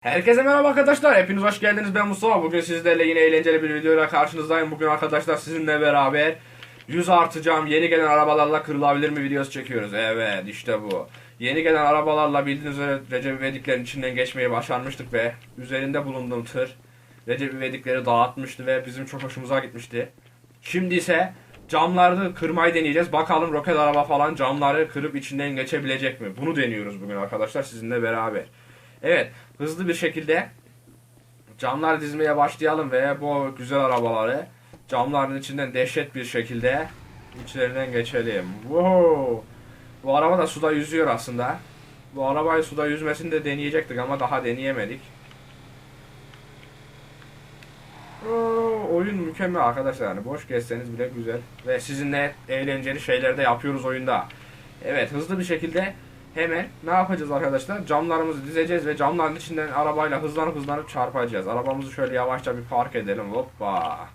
Herkese merhaba arkadaşlar. Hepiniz hoş geldiniz. Ben Mustafa. Bugün sizlerle yine eğlenceli bir videoyla karşınızdayım. Bugün arkadaşlar sizinle beraber 100 artacağım yeni gelen arabalarla kırılabilir mi videosu çekiyoruz. Evet işte bu. Yeni gelen arabalarla bildiğiniz üzere Recep İvediklerin içinden geçmeyi başarmıştık ve üzerinde bulunduğum tır Recep İvedikleri dağıtmıştı ve bizim çok hoşumuza gitmişti. Şimdi ise camları kırmayı deneyeceğiz. Bakalım roket araba falan camları kırıp içinden geçebilecek mi? Bunu deniyoruz bugün arkadaşlar sizinle beraber. Evet, hızlı bir şekilde camlar dizmeye başlayalım ve bu güzel arabaları camların içinden dehşet bir şekilde içlerinden geçelim. Wow. Bu araba da suda yüzüyor aslında. Bu arabayı suda yüzmesini de deneyecektik ama daha deneyemedik. Oo, oyun mükemmel arkadaşlar yani boş geçseniz bile güzel ve sizinle eğlenceli şeyler de yapıyoruz oyunda. Evet hızlı bir şekilde hemen ne yapacağız arkadaşlar? Camlarımızı dizeceğiz ve camların içinden arabayla hızlanıp hızlanıp çarpacağız. Arabamızı şöyle yavaşça bir park edelim. Hoppa.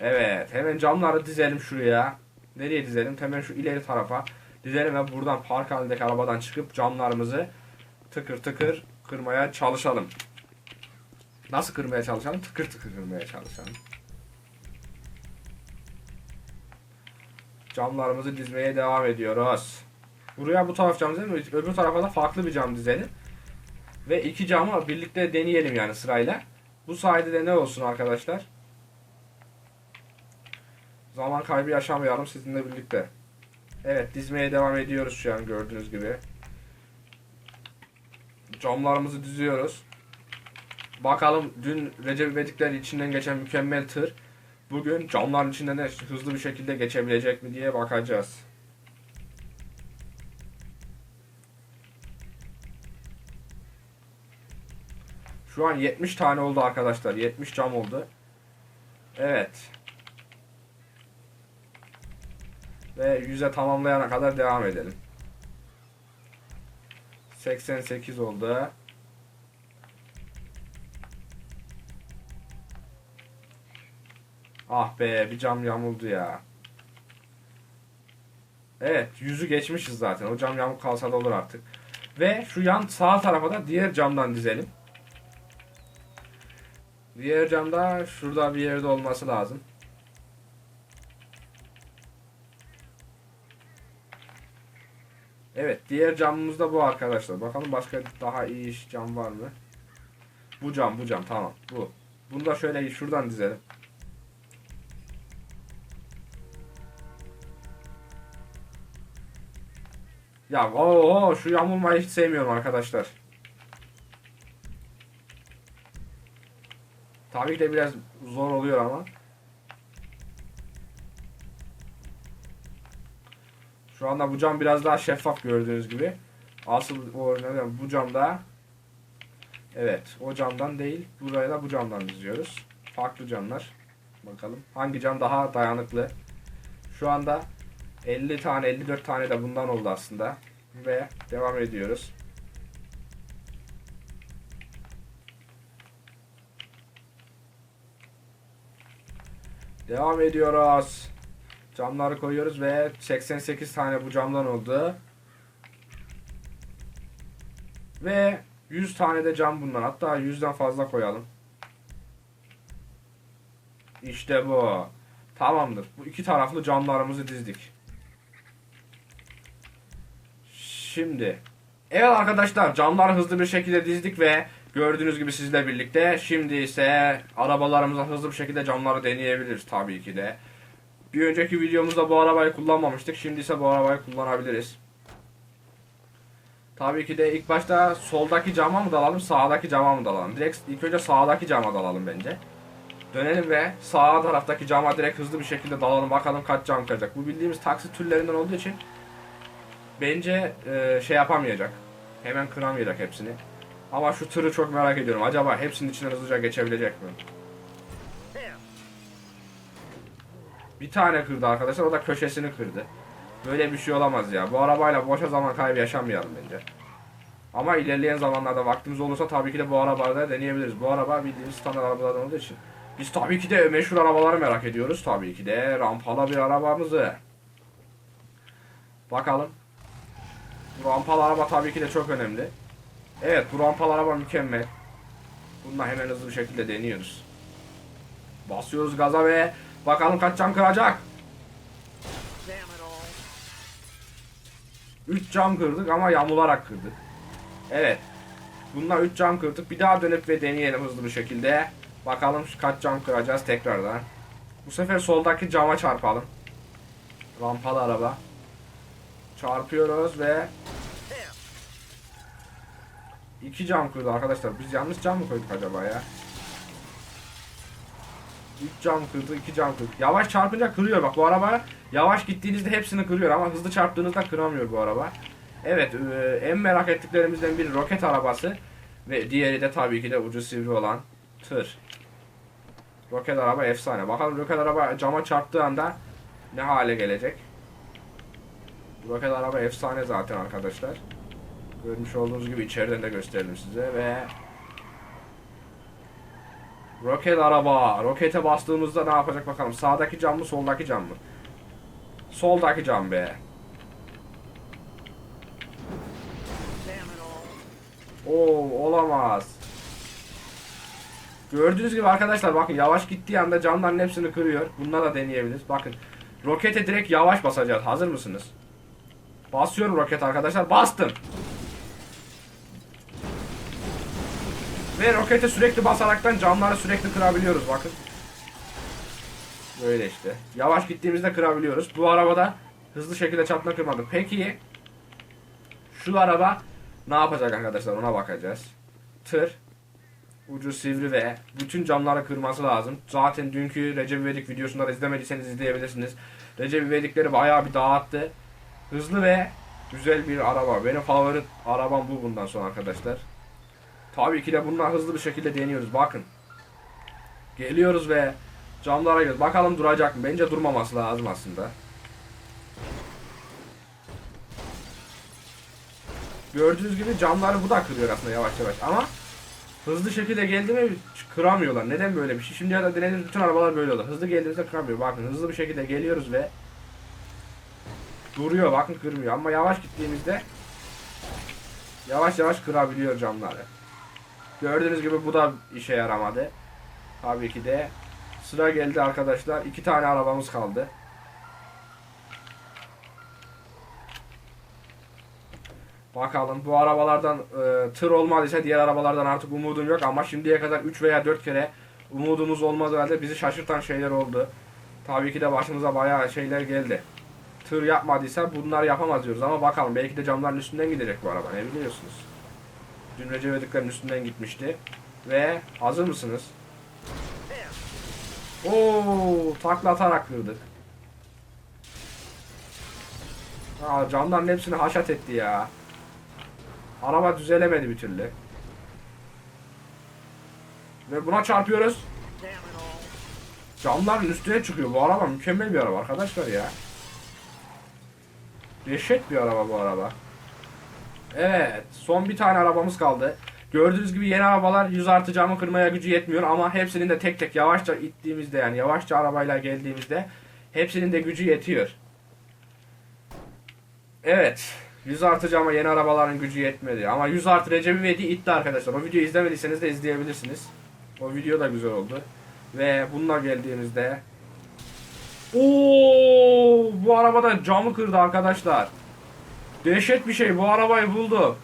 Evet hemen camları dizelim şuraya. Nereye dizelim? Hemen şu ileri tarafa dizelim ve buradan park halindeki arabadan çıkıp camlarımızı tıkır tıkır kırmaya çalışalım. Nasıl kırmaya çalışalım? Tıkır tıkır kırmaya çalışalım. Camlarımızı dizmeye devam ediyoruz. Buraya bu taraf cam dizelim. Öbür tarafa da farklı bir cam dizelim. Ve iki camı birlikte deneyelim yani sırayla. Bu sayede de ne olsun arkadaşlar? Zaman kaybı yaşamayalım sizinle birlikte. Evet dizmeye devam ediyoruz şu an gördüğünüz gibi. Camlarımızı diziyoruz. Bakalım dün Recep İvedikler içinden geçen mükemmel tır bugün camların içinden de hızlı bir şekilde geçebilecek mi diye bakacağız. Şu an 70 tane oldu arkadaşlar. 70 cam oldu. Evet. Ve 100'e tamamlayana kadar devam edelim. 88 oldu. Ah be bir cam yamuldu ya. Evet yüzü geçmişiz zaten. O cam yamuk kalsa da olur artık. Ve şu yan sağ tarafa da diğer camdan dizelim. Diğer camda şurada bir yerde olması lazım. Evet diğer camımız da bu arkadaşlar. Bakalım başka daha iyi iş cam var mı? Bu cam bu cam tamam bu. Bunu da şöyle şuradan dizelim. Ya ooo şu yamulmayı hiç sevmiyorum arkadaşlar. Tabii ki de biraz zor oluyor ama. Şu anda bu cam biraz daha şeffaf gördüğünüz gibi. Asıl o neden bu camda Evet o camdan değil buraya da bu camdan diziyoruz. Farklı camlar. Bakalım hangi cam daha dayanıklı. Şu anda 50 tane 54 tane de bundan oldu aslında. Ve devam ediyoruz. Devam ediyoruz. Camları koyuyoruz ve 88 tane bu camdan oldu. Ve 100 tane de cam bundan. Hatta 100'den fazla koyalım. İşte bu. Tamamdır. Bu iki taraflı camlarımızı dizdik. Şimdi. Evet arkadaşlar camları hızlı bir şekilde dizdik ve gördüğünüz gibi sizle birlikte. Şimdi ise arabalarımıza hızlı bir şekilde camları deneyebiliriz tabii ki de. Bir önceki videomuzda bu arabayı kullanmamıştık. Şimdi ise bu arabayı kullanabiliriz. Tabii ki de ilk başta soldaki cama mı dalalım, sağdaki cama mı dalalım? Direkt ilk önce sağdaki cama dalalım bence. Dönelim ve sağ taraftaki cama direkt hızlı bir şekilde dalalım. Bakalım kaç cam kıracak. Bu bildiğimiz taksi türlerinden olduğu için bence e, şey yapamayacak. Hemen kıramayacak hepsini. Ama şu tırı çok merak ediyorum. Acaba hepsinin içinden hızlıca geçebilecek mi? Bir tane kırdı arkadaşlar. O da köşesini kırdı. Böyle bir şey olamaz ya. Bu arabayla boşa zaman kaybı yaşamayalım bence. Ama ilerleyen zamanlarda vaktimiz olursa tabii ki de bu arabayı da deneyebiliriz. Bu araba bildiğimiz standart arabalardan olduğu için. Biz tabii ki de meşhur arabaları merak ediyoruz. Tabii ki de rampalı bir arabamızı. Bakalım. Bu rampalı araba tabii ki de çok önemli. Evet bu rampalı araba mükemmel. Bununla hemen hızlı bir şekilde deniyoruz. Basıyoruz gaza ve bakalım kaç cam kıracak. Damn it all. 3 cam kırdık ama yamularak kırdık. Evet. Bununla 3 cam kırdık. Bir daha dönüp ve deneyelim hızlı bir şekilde. Bakalım kaç cam kıracağız tekrardan. Bu sefer soldaki cama çarpalım. Rampalı araba. Çarpıyoruz ve 2 cam kırdı arkadaşlar. Biz yanlış cam mı koyduk acaba ya? 3 cam kırdı, 2 cam kırdı. Yavaş çarpınca kırıyor bak bu araba. Yavaş gittiğinizde hepsini kırıyor ama hızlı çarptığınızda kıramıyor bu araba. Evet, e, en merak ettiklerimizden biri roket arabası ve diğeri de tabii ki de ucu sivri olan tır. Roket araba efsane. Bakalım roket araba cama çarptığı anda ne hale gelecek? Roket araba efsane zaten arkadaşlar. Görmüş olduğunuz gibi içeriden de gösterelim size ve Roket araba. Rokete bastığımızda ne yapacak bakalım. Sağdaki cam mı soldaki cam mı? Soldaki cam be. Oo olamaz. Gördüğünüz gibi arkadaşlar bakın yavaş gittiği anda camların hepsini kırıyor. Bununla da deneyebiliriz. Bakın. Rokete direkt yavaş basacağız. Hazır mısınız? Basıyorum roket arkadaşlar. Bastım. Ve rokete sürekli basaraktan camları sürekli kırabiliyoruz bakın. Böyle işte. Yavaş gittiğimizde kırabiliyoruz. Bu arabada hızlı şekilde çarpma kırmadım. Peki şu araba ne yapacak arkadaşlar ona bakacağız. Tır ucu sivri ve bütün camları kırması lazım. Zaten dünkü Recep İvedik videosunda da izlemediyseniz izleyebilirsiniz. Recep İvedikleri bayağı bir dağıttı. Hızlı ve güzel bir araba. Benim favori arabam bu bundan sonra arkadaşlar. Tabii ki de bununla hızlı bir şekilde deniyoruz. Bakın. Geliyoruz ve camlara giriyoruz. Bakalım duracak mı? Bence durmaması lazım aslında. Gördüğünüz gibi camları bu da kırıyor aslında yavaş yavaş ama hızlı şekilde geldi mi kıramıyorlar. Neden böyle bir şey? Şimdiye kadar denediğimiz bütün arabalar böyle olur. Hızlı geldiğinizde kıramıyor. Bakın hızlı bir şekilde geliyoruz ve duruyor. Bakın kırmıyor ama yavaş gittiğimizde yavaş yavaş kırabiliyor camları. Gördüğünüz gibi bu da işe yaramadı. Tabii ki de sıra geldi arkadaşlar. İki tane arabamız kaldı. Bakalım bu arabalardan e, tır olmadıysa diğer arabalardan artık umudum yok ama şimdiye kadar 3 veya 4 kere umudumuz olmadığı halde bizi şaşırtan şeyler oldu. Tabii ki de başımıza bayağı şeyler geldi. Tır yapmadıysa bunlar yapamaz diyoruz ama bakalım belki de camların üstünden gidecek bu araba ne biliyorsunuz. Dün Recep İvediklerin üstünden gitmişti. Ve hazır mısınız? Oo, takla atarak kırdık. Aa, camların hepsini haşat etti ya. Araba düzelemedi bir türlü. Ve buna çarpıyoruz. Camların üstüne çıkıyor. Bu araba mükemmel bir araba arkadaşlar ya. Dehşet bir araba bu araba. Evet. Son bir tane arabamız kaldı. Gördüğünüz gibi yeni arabalar 100 artı camı kırmaya gücü yetmiyor ama hepsinin de tek tek yavaşça ittiğimizde yani yavaşça arabayla geldiğimizde hepsinin de gücü yetiyor. Evet. 100 artı cama yeni arabaların gücü yetmedi. Ama 100 artı Recep İvedik itti arkadaşlar. O videoyu izlemediyseniz de izleyebilirsiniz. O video da güzel oldu. Ve bununla geldiğimizde Oo, bu arabada camı kırdı arkadaşlar. Dehşet bir şey. Bu arabayı buldu.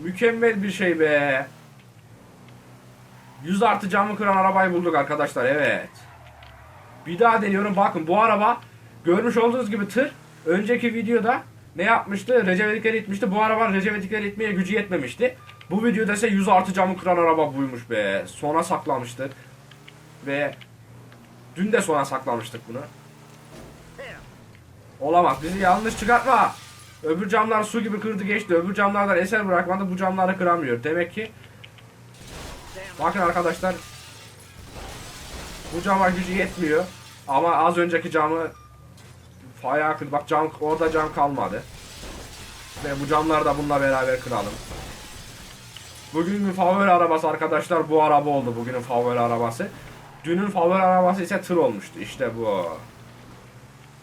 Mükemmel bir şey be. 100 artı camı kıran arabayı bulduk arkadaşlar. Evet. Bir daha deniyorum. Bakın bu araba görmüş olduğunuz gibi tır. Önceki videoda ne yapmıştı? Recep İvedikleri itmişti. Bu araba Recep İvedikleri itmeye gücü yetmemişti. Bu videoda ise 100 artı camı kıran araba buymuş be. Sona saklamıştık. Ve dün de sona saklamıştık bunu. Olamaz. Bizi yanlış çıkartma. Öbür camlar su gibi kırdı geçti. Öbür camlardan eser bırakmadı. Bu camları kıramıyor. Demek ki bakın arkadaşlar bu cama gücü yetmiyor. Ama az önceki camı bayağı kırdı. Bak cam orada cam kalmadı. Ve bu camları da bununla beraber kıralım. Bugünün favori arabası arkadaşlar bu araba oldu. Bugünün favori arabası. Dünün favori arabası ise tır olmuştu. İşte bu.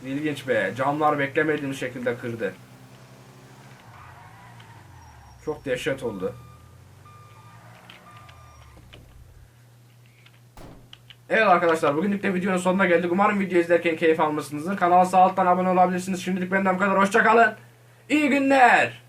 İlginç be. Camlar beklemediğimiz şekilde kırdı. Çok dehşet oldu. Evet arkadaşlar bugünlük de videonun sonuna geldik. Umarım video izlerken keyif almışsınızdır. Kanala sağ alttan abone olabilirsiniz. Şimdilik benden bu kadar. Hoşçakalın. İyi günler.